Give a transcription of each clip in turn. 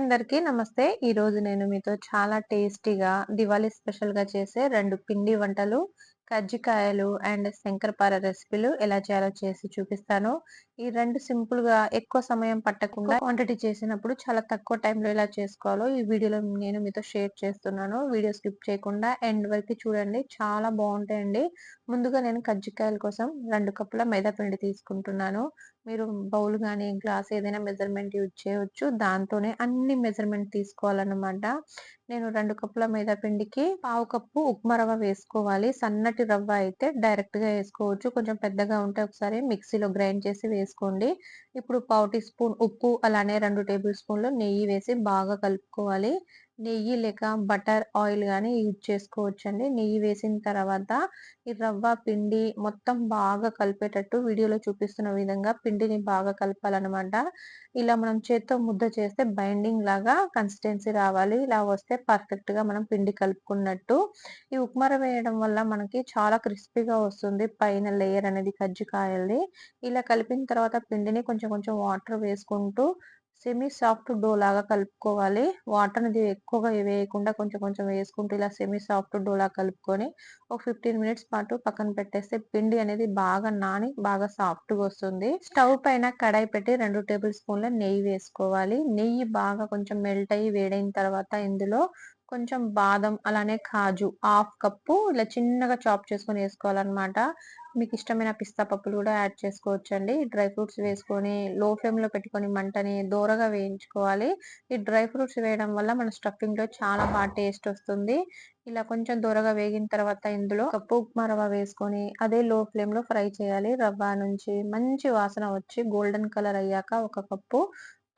అందరికీ నమస్తే. ఈరోజు నేను మీతో చాలా టేస్టీగా దివాళీ స్పెషల్గా చేసే రెండు పిండి వంటలు కజ్జికాయలు అండ్ శంకరపార రెసిపీలు ఎలా చేయాలో చేసి చూపిస్తాను. ఈ రెండు సింపుల్గా ఎక్కువ సమయం పట్టకుండా క్వాంటిటీ చేసినప్పుడు చాలా తక్కువ టైంలో ఎలా చేసుకోవాలో ఈ వీడియోలో నేను మీతో షేర్ చేస్తున్నాను. వీడియో స్కిప్ చేయకుండా ఎండ్ వరకు చూడండి. చాలా బాగుంటాయండి. ముందుగా నేను కజ్జికాయల కోసం రెండు కప్పుల మైదా పిండి తీసుకుంటున్నాను. మీరు బౌల్ కానీ గ్లాస్ ఏదైనా మెజర్మెంట్ యూజ్ చేయవచ్చు దాంతోనే అన్ని మెజర్మెంట్ తీసుకోవాలన్నమాట. నేను రెండు కప్పుల మైదా పిండికి పావు కప్పు ఉప్మా రవ్వ వేసుకోవాలి. సన్నటి రవ్వ అయితే డైరెక్ట్గా వేసుకోవచ్చు. కొంచెం పెద్దగా ఉంటే ఒకసారి మిక్సీలో గ్రైండ్ చేసి వేసుకోండి. ఇప్పుడు పావు టీ స్పూన్ ఉప్పు అలానే రెండు టేబుల్ స్పూన్లు నెయ్యి వేసి బాగా కలుపుకోవాలి. నెయ్యి లేక బటర్ ఆయిల్ కానీ యూజ్ చేసుకోవచ్చండి. నెయ్యి వేసిన తర్వాత ఈ రవ్వ పిండి మొత్తం బాగా కలిపేటట్టు వీడియోలో చూపిస్తున్న విధంగా పిండిని బాగా కలపాలన్నమాట. ఇలా మనం చేత్తో ముద్ద చేస్తే బైండింగ్ లాగా కన్సిస్టెన్సీ రావాలి. ఇలా వస్తే పర్ఫెక్ట్గా మనం పిండి కలుపుకున్నట్టు. ఈ ఉప్మా వేయడం వల్ల మనకి చాలా క్రిస్పీగా వస్తుంది. పైన లేయర్ అనేది కజ్జికాయల్ది. ఇలా కలిపిన తర్వాత పిండిని కొంచెం కొంచెం వాటర్ వేసుకుంటూ సెమీ సాఫ్ట్ డో లాగా కలుపుకోవాలి. వాటర్ అనేది ఎక్కువగా వేయకుండా కొంచెం కొంచెం వేసుకుంటూ ఇలా సెమీ సాఫ్ట్ డో లాగా కలుపుకొని ఒక ఫిఫ్టీన్ మినిట్స్ పాటు పక్కన పెట్టేస్తే పిండి అనేది బాగా నాని బాగా సాఫ్ట్గా వస్తుంది. స్టవ్ పైన కడాయి పెట్టి రెండు టేబుల్ స్పూన్ల నెయ్యి వేసుకోవాలి. నెయ్యి బాగా కొంచెం మెల్ట్ అయ్యి వేడైన తర్వాత ఇందులో కొంచెం బాదం అలానే కాజు హాఫ్ కప్పు ఇలా చిన్నగా చాప్ చేసుకొని వేసుకోవాలన్నమాట. మీకు ఇష్టమైన పిస్తా పప్పులు కూడా యాడ్ చేసుకోవచ్చండి. డ్రై ఫ్రూట్స్ వేసుకొని లో ఫ్లేమ్లో పెట్టుకొని మంటని దూరగా వేయించుకోవాలి. ఈ డ్రై ఫ్రూట్స్ వేయడం వల్ల మన స్టఫింగ్లో చాలా బాగా టేస్ట్ వస్తుంది. ఇలా కొంచెం దూరగా వేగిన తర్వాత ఇందులో కప్పు ఉప్మా రవ్వ వేసుకొని అదే లో ఫ్లేమ్లో ఫ్రై చేయాలి. రవ్వ నుంచి మంచి వాసన వచ్చి గోల్డెన్ కలర్ అయ్యాక ఒక కప్పు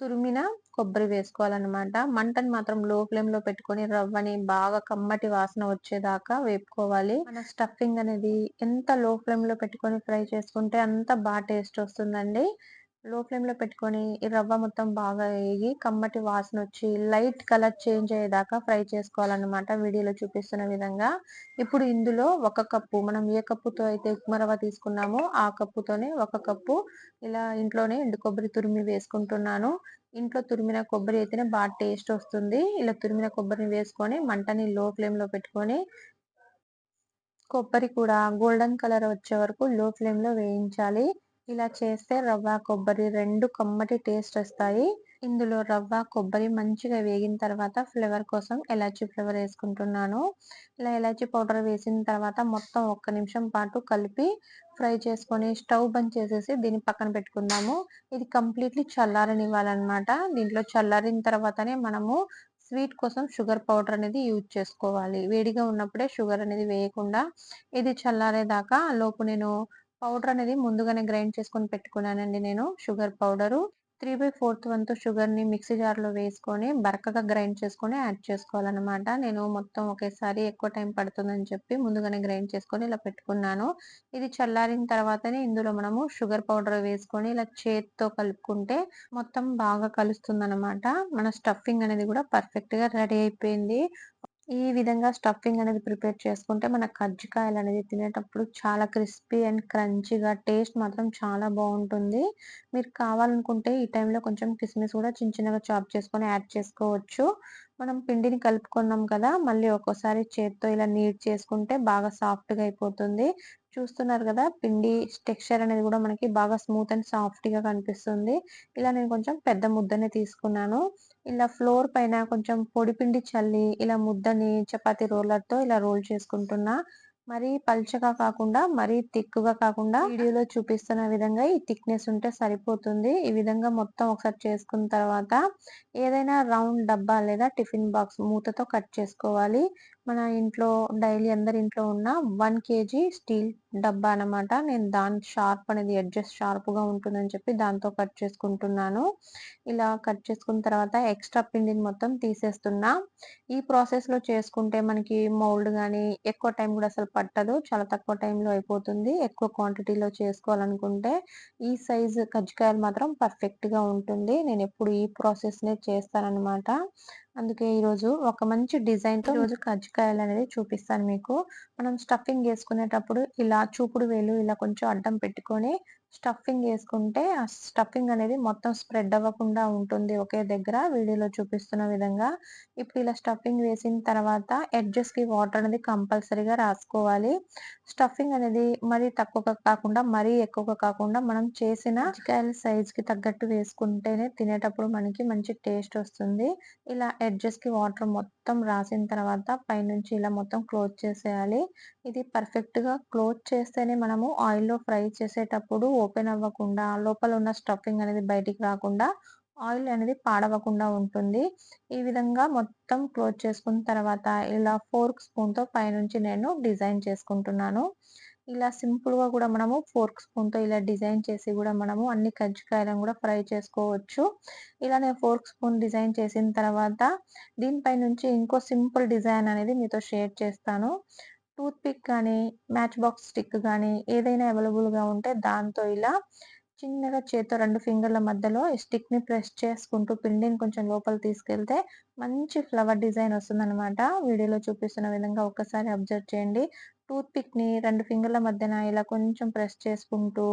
తురిమిన కొబ్బరి వేసుకోవాలన్నమాట. మంటను మాత్రం లో ఫ్లేమ్లో పెట్టుకొని రవ్వని బాగా కమ్మటి వాసన వచ్చేదాకా వేపుకోవాలి. మన స్టఫింగ్ అనేది ఎంత లో ఫ్లేమ్లో పెట్టుకొని ఫ్రై చేసుకుంటే అంత బాగా టేస్ట్ వస్తుందండి. లో ఫ్లేమ్లో పెట్టుకొని ఈ రవ్వ మొత్తం బాగా వేగి కమ్మటి వాసన వచ్చి లైట్ కలర్ చేంజ్ అయ్యేదాకా ఫ్రై చేసుకోవాలన్నమాట. వీడియోలో చూపిస్తున్న విధంగా. ఇప్పుడు ఇందులో ఒక కప్పు మనం ఏ కప్పుతో అయితే ఉప్మా రవ్వ తీసుకున్నామో ఆ కప్పుతోనే ఒక కప్పు ఇలా ఇంట్లోనే ఎండు కొబ్బరి తురిమి వేసుకుంటున్నాను. ఇంట్లో తురిమిన కొబ్బరి అయితేనే బాగా టేస్ట్ వస్తుంది. ఇలా తురిమిన కొబ్బరిని వేసుకొని మంటని లో ఫ్లేమ్లో పెట్టుకొని కొబ్బరి కూడా గోల్డెన్ కలర్ వచ్చే వరకు లో ఫ్లేమ్లో వేయించాలి. ఇలా చేస్తే రవ్వ కొబ్బరి రెండు కమ్మటి టేస్ట్ వస్తాయి. ఇందులో రవ్వ కొబ్బరి మంచిగా వేగిన తర్వాత ఫ్లేవర్ కోసం ఎలాచీ ఫ్లేవర్ వేసుకుంటున్నాను. ఇలా ఎలాచీ పౌడర్ వేసిన తర్వాత మొత్తం ఒక్క నిమిషం పాటు కలిపి ఫ్రై చేసుకొని స్టవ్ బంద్ చేసేసి దీన్ని పక్కన పెట్టుకుందాము. ఇది కంప్లీట్లీ చల్లారనివ్వాలన్నమాట. దీంట్లో చల్లారిన తర్వాతనే మనము స్వీట్ కోసం షుగర్ పౌడర్ అనేది యూజ్ చేసుకోవాలి. వేడిగా ఉన్నప్పుడే షుగర్ అనేది వేయకుండా ఇది చల్లారేదాకా లోపు నేను పౌడర్ అనేది ముందుగానే గ్రైండ్ చేసుకొని పెట్టుకున్నానండి నేను. Sugar powder. Three by fourth వంతు షుగర్ని మిక్సీ జార్లో వేసుకొని బరకగా గ్రైండ్ చేసుకొని యాడ్ చేసుకోవాలన్నమాట. నేను మొత్తం ఒకేసారి ఎక్కువ టైం పడుతుందని చెప్పి ముందుగానే గ్రైండ్ చేసుకొని ఇలా పెట్టుకున్నాను. ఇది చల్లారిన తర్వాతనే ఇందులో మనము షుగర్ పౌడర్ వేసుకొని ఇలా చేతితో కలుపుకుంటే మొత్తం బాగా కలుస్తుంది అనమాట మన స్టఫింగ్ అనేది కూడా పర్ఫెక్ట్గా రెడీ అయిపోయింది. ఈ విధంగా స్టఫింగ్ అనేది ప్రిపేర్ చేసుకుంటే మన కజ్జికాయలు అనేది తినేటప్పుడు చాలా క్రిస్పీ అండ్ క్రంచీగా టేస్ట్ మాత్రం చాలా బాగుంటుంది. మీరు కావాలనుకుంటే ఈ టైంలో కొంచెం కిస్మిస్ కూడా చిన్న చిన్నగా చాప్ చేసుకొని యాడ్ చేసుకోవచ్చు. మనం పిండిని కలుపుకున్నాం కదా మళ్ళీ ఒక్కోసారి చేత్తో ఇలా నీట్ చేసుకుంటే బాగా సాఫ్ట్గా అయిపోతుంది. చూస్తున్నారు కదా పిండి టెక్స్చర్ అనేది కూడా మనకి బాగా స్మూత్ అండ్ సాఫ్ట్గా కనిపిస్తుంది. ఇలా నేను కొంచెం పెద్ద ముద్దని తీసుకున్నాను. ఇలా ఫ్లోర్ పైన కొంచెం పొడి పిండి చల్లి ఇలా ముద్దని చపాతీ రోలర్తో ఇలా రోల్ చేసుకుంటున్నా. మరీ పల్చగా కాకుండా మరీ థిక్గా కాకుండా వీడియోలో చూపిస్తున్న విధంగా ఈ థిక్నెస్ ఉంటే సరిపోతుంది. ఈ విధంగా మొత్తం ఒకసారి చేసుకున్న తర్వాత ఏదైనా రౌండ్ డబ్బా లేదా టిఫిన్ బాక్స్ మూతతో కట్ చేసుకోవాలి. మన ఇంట్లో డైలీ అందరి ఇంట్లో ఉన్న వన్ కేజీ స్టీల్ డబ్బా అనమాట నేను దాని షార్ప్ అనేది అడ్జస్ట్ షార్ప్గా ఉంటుందని చెప్పి దాంతో కట్ చేసుకుంటున్నాను. ఇలా కట్ చేసుకున్న తర్వాత ఎక్స్ట్రా పిండిని మొత్తం తీసేస్తున్నా. ఈ ప్రాసెస్లో చేసుకుంటే మనకి మౌల్డ్ కానీ ఎక్కువ టైం కూడా అసలు పట్టదు. చాలా తక్కువ టైంలో అయిపోతుంది. ఎక్కువ క్వాంటిటీలో చేసుకోవాలనుకుంటే ఈ సైజ్ కజ్జికాయలు మాత్రం పర్ఫెక్ట్గా ఉంటుంది. నేను ఎప్పుడు ఈ ప్రాసెస్నే చేస్తానన్నమాట. అందుకే ఈరోజు ఒక మంచి డిజైన్తో ఈరోజు కజ్జికాయలు అనేది చూపిస్తాను మీకు. మనం స్టఫింగ్ వేసుకునేటప్పుడు ఇలా చూపుడు వేలు ఇలా కొంచెం అడ్డం పెట్టుకొని స్టఫింగ్ వేసుకుంటే ఆ స్టఫింగ్ అనేది మొత్తం స్ప్రెడ్ అవ్వకుండా ఉంటుంది ఒకే దగ్గర వీడియోలో చూపిస్తున్న విధంగా. ఇప్పుడు ఇలా స్టఫింగ్ వేసిన తర్వాత ఎడ్జెస్‌కి వాటర్ అనేది కంపల్సరీగా రాసుకోవాలి. స్టఫింగ్ అనేది మరీ తక్కువగా కాకుండా, మరీ ఎక్కువగా కాకుండా మనం చేసిన చికాయల సైజ్‌కి తగ్గట్టు వేసుకుంటేనే తినేటప్పుడు మనకి మంచి టేస్ట్ వస్తుంది. ఇలా ఎడ్జెస్‌కి వాటర్ మొత్తం మొత్తం రాసిన తర్వాత పైనుంచి ఇలా మొత్తం క్లోజ్ చేసేయాలి. ఇది పర్ఫెక్ట్‌గా క్లోజ్ చేస్తేనే మనము ఆయిల్‌లో ఫ్రై చేసేటప్పుడు ఓపెన్ అవ్వకుండా, లోపల ఉన్న స్టఫింగ్ అనేది బయటికి రాకుండా, ఆయిల్ అనేది పాడవకుండా ఉంటుంది. ఈ విధంగా మొత్తం క్లోజ్ చేసుకున్న తర్వాత ఇలా ఫోర్క్ స్పూన్‌తో పైనుంచి నేను డిజైన్ చేసుకుంటున్నాను. ఇలా సింపుల్‌గా కూడా మనము ఫోర్క్ స్పూన్‌తో ఇలా డిజైన్ చేసి కూడా మనము అన్ని కజ్జికాయలను కూడా ఫ్రై చేసుకోవచ్చు. ఇలా నేను ఫోర్క్ స్పూన్ డిజైన్ చేసిన తర్వాత దీనిపై నుంచి ఇంకో సింపుల్ డిజైన్ అనేది మీతో షేర్ చేస్తాను. టూత్ పిక్ కానీ మ్యాచ్ బాక్స్ స్టిక్ కానీ ఏదైనా అవైలబుల్‌గా ఉంటే దాంతో ఇలా చిన్నగా చేత్తో రెండు ఫింగర్ల మధ్యలో స్టిక్‌ని ప్రెస్ చేసుకుంటూ పిండిని కొంచెం లోపల తీసుకెళ్తే మంచి ఫ్లవర్ డిజైన్ వస్తుందనమాట. వీడియోలో చూపిస్తున్న విధంగా ఒక్కసారి అబ్జర్వ్ చేయండి. టూత్ పిక్‌ని రెండు ఫింగర్ల మధ్యన ఇలా కొంచెం ప్రెస్ చేసుకుంటూ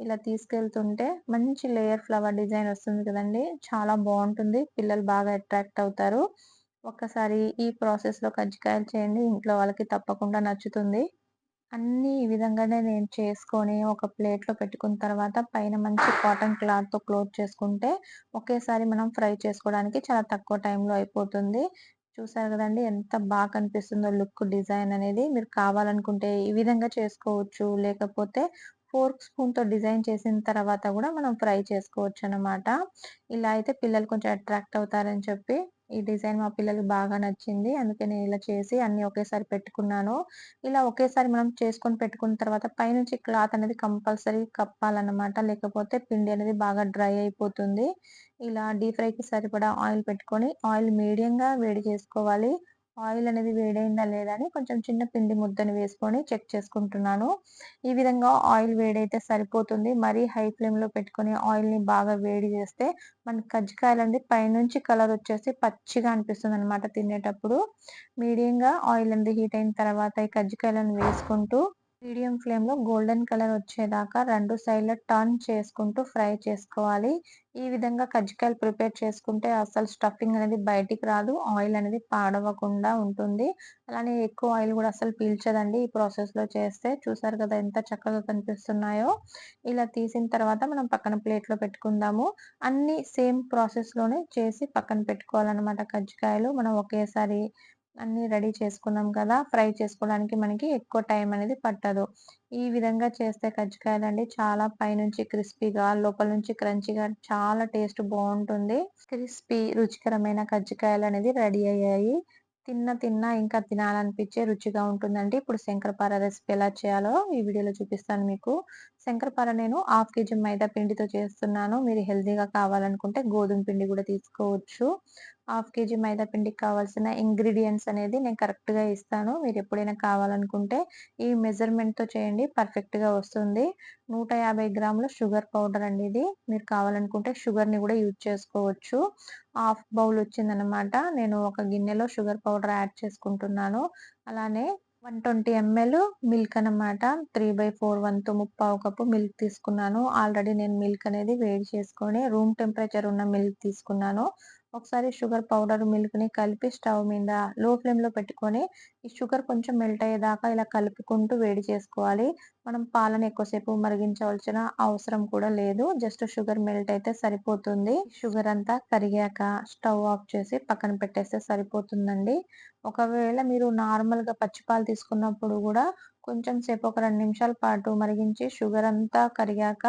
ఇలా తీసుకెళ్తుంటే మంచి లేయర్ ఫ్లవర్ డిజైన్ వస్తుంది కదండీ! చాలా బాగుంటుంది పిల్లలు బాగా అట్రాక్ట్ అవుతారు. ఒక్కసారి ఈ ప్రాసెస్‌లో కజ్జికాయలు చేయండి. ఇంట్లో వాళ్ళకి తప్పకుండా నచ్చుతుంది. అన్నీ ఈ విధంగానే నేను చేసుకొని ఒక ప్లేట్‌లో పెట్టుకున్న తర్వాత పైన మంచి కాటన్ క్లాత్‌తో క్లోజ్ చేసుకుంటే ఒకేసారి మనం ఫ్రై చేసుకోవడానికి చాలా తక్కువ టైంలో అయిపోతుంది. చూసారు కదండి ఎంత బాగా కనిపిస్తుందో లుక్ డిజైన్ అనేది. మీరు కావాలనుకుంటే ఈ విధంగా చేసుకోవచ్చు. లేకపోతే ఫోర్క్ స్పూన్‌తో డిజైన్ చేసిన తర్వాత కూడా మనం ఫ్రై చేసుకోవచ్చు అన్నమాట ఇలా అయితే పిల్లలు కొంచెం అట్రాక్ట్ అవుతారని చెప్పి ఈ డిజైన్ మా పిల్లలకి బాగా నచ్చింది. అందుకే నేను ఇలా చేసి అన్ని ఒకేసారి పెట్టుకున్నాను. ఇలా ఒకేసారి మనం చేసుకొని పెట్టుకున్న తర్వాత పైనుంచి క్లాత్ అనేది కంపల్సరీ కప్పాలన్నమాట. లేకపోతే పిండి అనేది బాగా డ్రై అయిపోతుంది. ఇలా డీప్ ఫ్రైకి సరిపడా ఆయిల్ పెట్టుకొని ఆయిల్ మీడియంగా వేడి చేసుకోవాలి. ఆయిల్ అనేది వేడైందా లేదా అని కొంచెం చిన్న పిండి ముద్దని వేసుకొని చెక్ చేసుకుంటున్నాను. ఈ విధంగా ఆయిల్ వేడైతే సరిపోతుంది. మరీ హై ఫ్లేమ్‌లో పెట్టుకొని ఆయిల్‌ని బాగా వేడి చేస్తే మన కజ్జికాయలు అనేది పైనుంచి కలర్ వచ్చేసి పచ్చిగా అనిపిస్తుంది అనమాట తినేటప్పుడు. మీడియంగా ఆయిల్ అనేది హీట్ అయిన తర్వాత ఈ కజ్జికాయలను వేసుకుంటూ మీడియం ఫ్లేమ్‌లో గోల్డెన్ కలర్ వచ్చేదాకా రెండు సైడ్‌ల టర్న్ చేసుకుంటూ ఫ్రై చేసుకోవాలి. ఈ విధంగా కజ్జికాయలు ప్రిపేర్ చేసుకుంటే అసలు స్టఫింగ్ అనేది బయటికి రాదు. ఆయిల్ అనేది పాడవకుండా ఉంటుంది. అలానే ఎక్కువ ఆయిల్ కూడా అసలు పీల్చదండి ఈ ప్రాసెస్‌లో చేస్తే. చూసారు కదా ఎంత చక్కగా కనిపిస్తున్నాయో. ఇలా తీసిన తర్వాత మనం పక్కన ప్లేట్‌లో పెట్టుకుందాము. అన్ని సేమ్ ప్రాసెస్‌లోనే చేసి పక్కన పెట్టుకోవాలన్నమాట కజ్జికాయలు. మనం ఒకేసారి అన్నీ రెడీ చేసుకున్నాం కదా! ఫ్రై చేసుకోవడానికి మనకి ఎక్కువ టైం అనేది పట్టదు. ఈ విధంగా చేస్తే కజ్జికాయలండి చాలా పైనుంచి క్రిస్పీగా, లోపల నుంచి క్రంచిగా చాలా టేస్ట్ బాగుంటుంది క్రిస్పీ రుచికరమైన కజ్జికాయలు అనేది రెడీ అయ్యాయి. తిన్న తిన్న ఇంకా తినాలనిపించే రుచిగా ఉంటుందండి. ఇప్పుడు శంకరపార రెసిపీ ఎలా చేయాలో ఈ వీడియోలో చూపిస్తాను మీకు. శంకరపార నేను హాఫ్ కేజీ మైదా పిండితో చేస్తున్నాను. మీరు హెల్తీగా కావాలనుకుంటే గోధుమ పిండి కూడా తీసుకోవచ్చు. హాఫ్ కేజీ మైదా పిండికి కావాల్సిన ఇంగ్రీడియంట్స్ అనేది నేను కరెక్ట్‌గా ఇస్తాను. మీరు ఎప్పుడైనా కావాలనుకుంటే ఈ మెజర్‌మెంట్‌తో చేయండి పర్ఫెక్ట్‌గా వస్తుంది. 150 గ్రాముల షుగర్ పౌడర్ అండి ఇది. మీరు కావాలనుకుంటే షుగర్‌ని కూడా యూజ్ చేసుకోవచ్చు. హాఫ్ బౌల్ వచ్చిందనమాట. నేను ఒక గిన్నెలో షుగర్ పౌడర్ యాడ్ చేసుకుంటున్నాను. అలానే 120 ఎంఎల్ మిల్క్ అనమాట. 3/4 వంతు ముప్పావు కప్పు మిల్క్ తీసుకున్నాను. ఆల్రెడీ నేను మిల్క్ అనేది వేడి చేసుకొని రూమ్ టెంపరేచర్ ఉన్న మిల్క్ తీసుకున్నాను. ఒకసారి షుగర్ పౌడర్, మిల్క్‌ని కలిపి స్టవ్ మీద లో ఫ్లేమ్‌లో పెట్టుకొని ఈ షుగర్ కొంచెం మెల్ట్ అయ్యేదాకా ఇలా కలుపుకుంటూ వేడి చేసుకోవాలి. మనం పాలను ఎక్కువసేపు మరిగించవలసిన అవసరం కూడా లేదు. జస్ట్ షుగర్ మెల్ట్ అయితే సరిపోతుంది. షుగర్ అంతా కరిగాక స్టవ్ ఆఫ్ చేసి పక్కన పెట్టేస్తే సరిపోతుందండి. ఒకవేళ మీరు నార్మల్‌గా పచ్చి పాలు తీసుకున్నప్పుడు కూడా కొంచెం సేపు ఒక రెండు నిమిషాల పాటు మరిగించి షుగర్ అంతా కరిగాక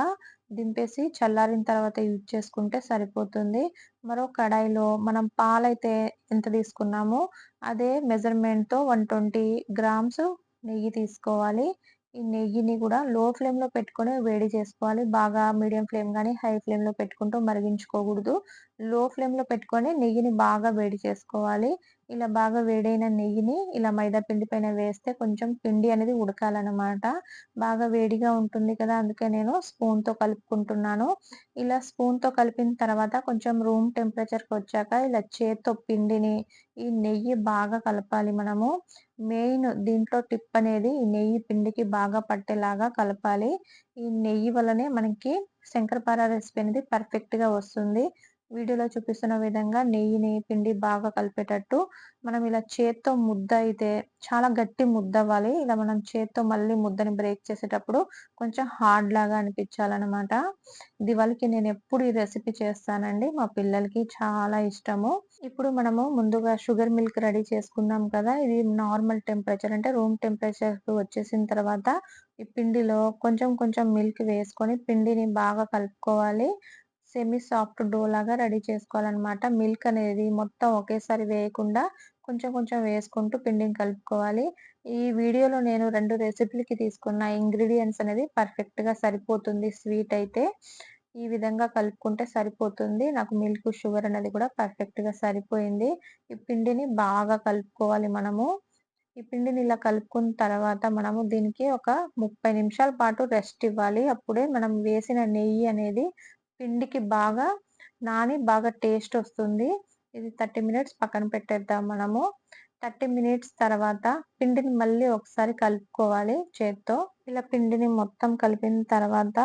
దింపేసి చల్లారిన తర్వాత యూజ్ చేసుకుంటే సరిపోతుంది. మరో కడాయిలో మనం పాలైతే ఎంత తీసుకున్నామో అదే మెజర్‌మెంట్‌తో 120 గ్రామ్స్ నెయ్యి తీసుకోవాలి. ఈ నెయ్యిని కూడా లో ఫ్లేమ్‌లో పెట్టుకొని వేడి చేసుకోవాలి. బాగా మీడియం ఫ్లేమ్ కానీ హై ఫ్లేమ్‌లో పెట్టుకుంటూ మరిగించుకోకూడదు. లో ఫ్లేమ్‌లో పెట్టుకొని నెయ్యిని బాగా వేడి చేసుకోవాలి. ఇలా బాగా వేడైన నెయ్యిని ఇలా మైదా పిండి పైన వేస్తే కొంచెం పిండి అనేది ఉడకాలన్నమాట బాగా వేడిగా ఉంటుంది కదా! అందుకే నేను స్పూన్‌తో కలుపుకుంటున్నాను. ఇలా స్పూన్‌తో కలిపిన తర్వాత కొంచెం రూమ్ టెంపరేచర్కి వచ్చాక ఇలా చేత్తో పిండిని ఈ నెయ్యి బాగా కలపాలి మనము. మెయిన్ దీంట్లో టిప్ అనేది ఈ నెయ్యి పిండికి బాగా పట్టేలాగా కలపాలి. ఈ నెయ్యి వల్లనే మనకి శంకరపార రెసిపీ అనేది పర్ఫెక్ట్‌గా వస్తుంది. వీడియోలో చూపిస్తున్న విధంగా నెయ్యిని, పిండి బాగా కలిపేటట్టు మనం ఇలా చేత్తో ముద్ద అయితే చాలా గట్టి ముద్ద అవ్వాలి ఇలా మనం చేత్తో మళ్ళీ ముద్దని బ్రేక్ చేసేటప్పుడు కొంచెం హార్డ్ లాగా అనిపించాలనమాట. నేను ఎప్పుడు ఈ రెసిపీ చేస్తానండి. మా పిల్లలకి చాలా ఇష్టము. ఇప్పుడు మనము ముందుగా షుగర్ మిల్క్ రెడీ చేసుకున్నాం కదా! ఇది నార్మల్ టెంపరేచర్ అంటే రూమ్ టెంపరేచర్‌కి వచ్చేసిన తర్వాత ఈ పిండిలో కొంచెం కొంచెం మిల్క్ వేసుకొని పిండిని బాగా కలుపుకోవాలి. సెమీ సాఫ్ట్ డో లాగా రెడీ చేసుకోవాలనమాట. మిల్క్ అనేది మొత్తం ఒకేసారి వేయకుండా కొంచెం కొంచెం వేసుకుంటూ పిండిని కలుపుకోవాలి. ఈ వీడియోలో నేను రెండు రెసిపీలకి తీసుకున్న ఇంగ్రీడియంట్స్ అనేది పర్ఫెక్ట్‌గా సరిపోతుంది స్వీట్ అయితే. ఈ విధంగా కలుపుకుంటే సరిపోతుంది. నాకు మిల్క్, షుగర్ అనేది కూడా పర్ఫెక్ట్‌గా సరిపోయింది. ఈ పిండిని బాగా కలుపుకోవాలి మనము. ఈ పిండిని ఇలా కలుపుకున్న తర్వాత మనము దీనికి ఒక 30 నిమిషాల పాటు రెస్ట్ ఇవ్వాలి. అప్పుడే మనం వేసిన నెయ్యి అనేది పిండికి బాగా నాని బాగా టేస్ట్ వస్తుంది. ఇది 30 మినిట్స్ పక్కన పెట్టేద్దాం మనము. 30 మినిట్స్ తర్వాత పిండిని మళ్ళీ ఒకసారి కలుపుకోవాలి చేత్తో. ఇలా పిండిని మొత్తం కలిపిన తర్వాత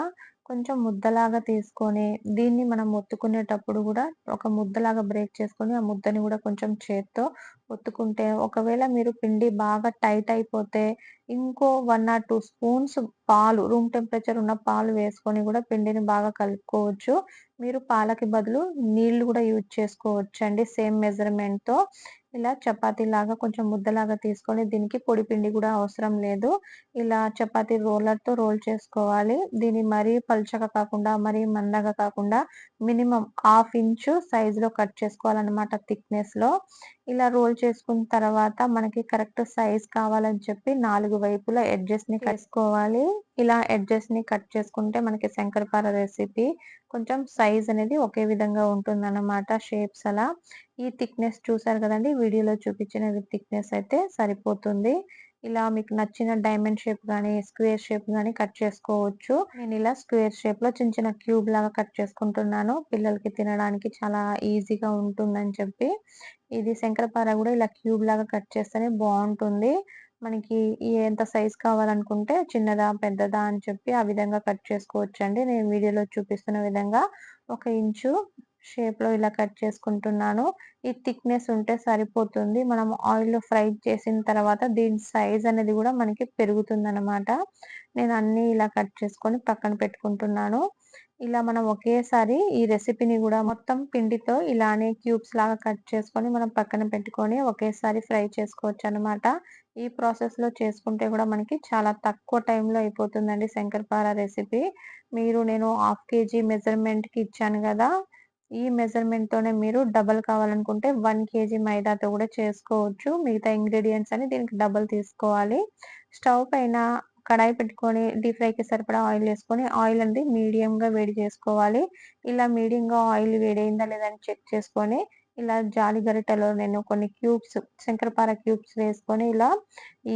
కొంచెం ముద్దలాగా తీసుకొని దీన్ని మనం ఒత్తుకునేటప్పుడు కూడా ఒక ముద్దలాగా బ్రేక్ చేసుకొని ఆ ముద్దని కూడా కొంచెం చేత్తో ఒత్తుకుంటే ఒకవేళ మీరు పిండి బాగా టైట్ అయిపోతే ఇంకో వన్ ఆర్ టూ స్పూన్స్ పాలు రూమ్ టెంపరేచర్ ఉన్న పాలు వేసుకొని కూడా పిండిని బాగా కలుపుకోవచ్చు. మీరు పాలకి బదులు నీళ్ళు కూడా యూజ్ చేసుకోవచ్చండి సేమ్ మెజర్‌మెంట్‌తో. ఇలా చపాతీలాగా కొంచెం ముద్దలాగా తీసుకొని దీనికి పొడి పిండి కూడా అవసరం లేదు. ఇలా చపాతీ రోలర్‌తో రోల్ చేసుకోవాలి. దీన్ని మరీ పల్చగా కాకుండా, మరీ మందగా కాకుండా మినిమమ్ హాఫ్ ఇంచు సైజులో కట్ చేసుకోవాలనమాట థిక్‌నెస్‌లో. ఇలా రోల్ చేసుకున్న తర్వాత మనకి కరెక్ట్ సైజ్ కావాలని చెప్పి నాలుగు వైపులా ఎడ్జెస్‌ని చేసుకోవాలి. ఇలా ఎడ్జెస్‌ని కట్ చేసుకుంటే మనకి శంకరపార రెసిపీ కొంచెం సైజ్ అనేది ఒకే విధంగా ఉంటుంది అన్నమాట షేప్స్ అలా. ఈ థిక్‌నెస్ చూసారు కదండీ! వీడియోలో చూపించిన థిక్‌నెస్ అయితే సరిపోతుంది. ఇలా మీకు నచ్చిన డైమండ్ షేప్ కానీ స్క్వేర్ షేప్ కానీ కట్ చేసుకోవచ్చు. నేను ఇలా స్క్వేర్ షేప్‌లో చిన్న చిన్న క్యూబ్ లాగా కట్ చేసుకుంటున్నాను. పిల్లలకి తినడానికి చాలా ఈజీగా ఉంటుందని చెప్పి. ఇది శంకరపార కూడా ఇలా క్యూబ్ లాగా కట్ చేస్తేనే బాగుంటుంది మనకి ఎంత సైజ్ కావాలనుకుంటే చిన్నదా, పెద్దదా అని చెప్పి ఆ విధంగా కట్ చేసుకోవచ్చండి. నేను వీడియోలో చూపిస్తున్న విధంగా ఒక ఇంచు షేప్‌లో ఇలా కట్ చేసుకుంటున్నాను. ఈ థిక్‌నెస్ ఉంటే సరిపోతుంది. మనం ఆయిల్‌లో ఫ్రై చేసిన తర్వాత దీని సైజ్ అనేది కూడా మనకి పెరుగుతుందనమాట. నేను అన్నీ ఇలా కట్ చేసుకొని పక్కన పెట్టుకుంటున్నాను. ఇలా మనం ఒకేసారి ఈ రెసిపీని కూడా మొత్తం పిండితో ఇలానే క్యూబ్స్ లాగా కట్ చేసుకొని మనం పక్కన పెట్టుకొని ఒకేసారి ఫ్రై చేసుకోవచ్చు అనమాట ఈ ప్రాసెస్‌లో చేసుకుంటే కూడా మనకి చాలా తక్కువ టైంలో అయిపోతుందండి శంకరపార రెసిపీ. మీరు నేను హాఫ్ కేజీ మెజర్‌మెంట్‌కి ఇచ్చాను కదా ఈ మెజర్‌మెంట్‌తోనే మీరు డబల్ కావాలనుకుంటే వన్ కేజీ మైదాతో కూడా చేసుకోవచ్చు. మిగతా ఇంగ్రీడియంట్స్ అని దీనికి డబల్ తీసుకోవాలి. స్టవ్ పైన కడాయి పెట్టుకొని డీప్ ఫ్రైకి సరిపడా ఆయిల్ వేసుకొని ఆయిల్ అనేది మీడియంగా వేడి చేసుకోవాలి. ఇలా మీడియంగా ఆయిల్ వేడైందా లేదా అని చెక్ చేసుకొని ఇలా జాలి గరిటెలో నేను కొన్ని క్యూబ్స్ శంకరపార క్యూబ్స్ వేసుకొని ఇలా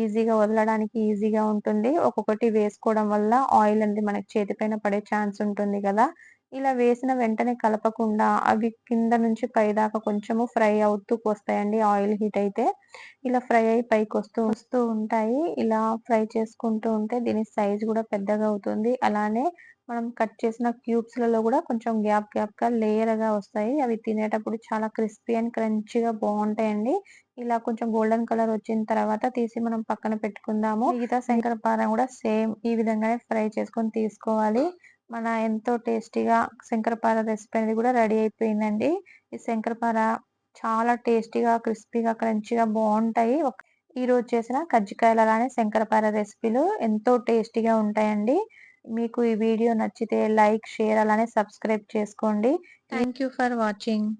ఈజీగా వదలడానికి ఈజీగా ఉంటుంది. ఒక్కొక్కటి వేసుకోవడం వల్ల ఆయిల్ అనేది మనకి చేతి పైన పడే ఛాన్స్ ఉంటుంది కదా ఇలా వేసిన వెంటనే కలపకుండా అవి కింద నుంచి పైదాకా కొంచెము ఫ్రై అవుతూ వస్తాయండి ఆయిల్ హీట్ అయితే. ఇలా ఫ్రై అయ్యి పైకి వస్తూ వస్తూ ఉంటాయి. ఇలా ఫ్రై చేసుకుంటూ ఉంటే దీని సైజ్ కూడా పెద్దగా అవుతుంది. అలానే మనం కట్ చేసిన క్యూబ్స్‌లలో కూడా కొంచెం గ్యాప్ గ్యాప్‌గా లేయర్‌గా వస్తాయి. అవి తినేటప్పుడు చాలా క్రిస్పీ అండ్ క్రంచీగా బాగుంటాయండి ఇలా కొంచెం గోల్డెన్ కలర్ వచ్చిన తర్వాత తీసి మనం పక్కన పెట్టుకుందాము. మిగతా శంకరపార కూడా సేమ్ ఈ విధంగానే ఫ్రై చేసుకొని తీసుకోవాలి. మన ఎంతో టేస్టీగా శంకరపార రెసిపీ అనేది కూడా రెడీ అయిపోయిందండి. ఈ శంకరపార చాలా టేస్టీగా, క్రిస్పీగా, క్రంచిగా బాగుంటాయి ఈరోజు చేసిన కజ్జికాయలు అలానే శంకరపార రెసిపీలు ఎంతో టేస్టీగా ఉంటాయండి. మీకు ఈ వీడియో నచ్చితే లైక్, షేర్ అలానే సబ్స్క్రైబ్ చేసుకోండి. Thank you for watching.